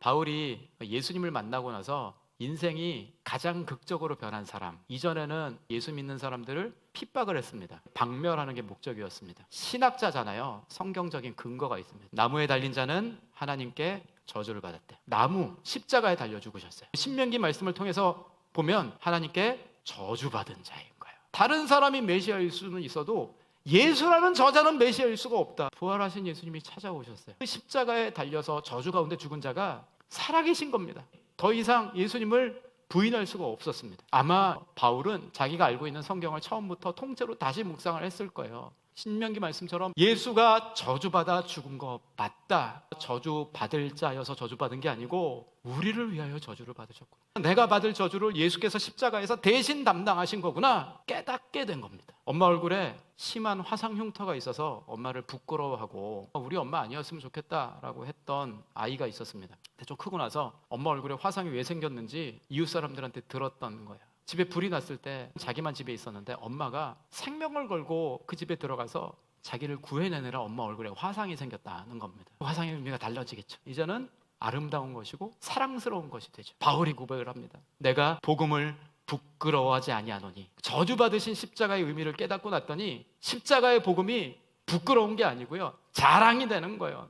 바울이 예수님을 만나고 나서 인생이 가장 극적으로 변한 사람. 이전에는 예수 믿는 사람들을 핍박을 했습니다. 박멸하는 게 목적이었습니다. 신학자잖아요. 성경적인 근거가 있습니다. 나무에 달린 자는 하나님께 저주를 받았대. 나무 십자가에 달려 죽으셨어요. 신명기 말씀을 통해서 보면 하나님께 저주받은 자인 거예요. 다른 사람이 메시아일 수는 있어도 예수라는 저자는 메시아일 수가 없다. 부활하신 예수님이 찾아오셨어요. 그 십자가에 달려서 저주 가운데 죽은 자가 살아계신 겁니다. 더 이상 예수님을 부인할 수가 없었습니다. 아마 바울은 자기가 알고 있는 성경을 처음부터 통째로 다시 묵상을 했을 거예요. 신명기 말씀처럼 예수가 저주받아 죽은 거 맞다. 저주받을 자여서 저주받은 게 아니고 우리를 위하여 저주를 받으셨구나. 내가 받을 저주를 예수께서 십자가에서 대신 담당하신 거구나. 깨닫게 된 겁니다. 엄마 얼굴에 심한 화상 흉터가 있어서 엄마를 부끄러워하고 우리 엄마 아니었으면 좋겠다라고 했던 아이가 있었습니다. 좀 크고 나서 엄마 얼굴에 화상이 왜 생겼는지 이웃 사람들한테 들었던 거예요. 집에 불이 났을 때 자기만 집에 있었는데 엄마가 생명을 걸고 그 집에 들어가서 자기를 구해내느라 엄마 얼굴에 화상이 생겼다는 겁니다. 화상의 의미가 달라지겠죠. 이제는 아름다운 것이고 사랑스러운 것이 되죠. 바울이 고백을 합니다. 내가 복음을 부끄러워하지 아니하노니 저주받으신 십자가의 의미를 깨닫고 났더니 십자가의 복음이 부끄러운 게 아니고요. 자랑이 되는 거예요.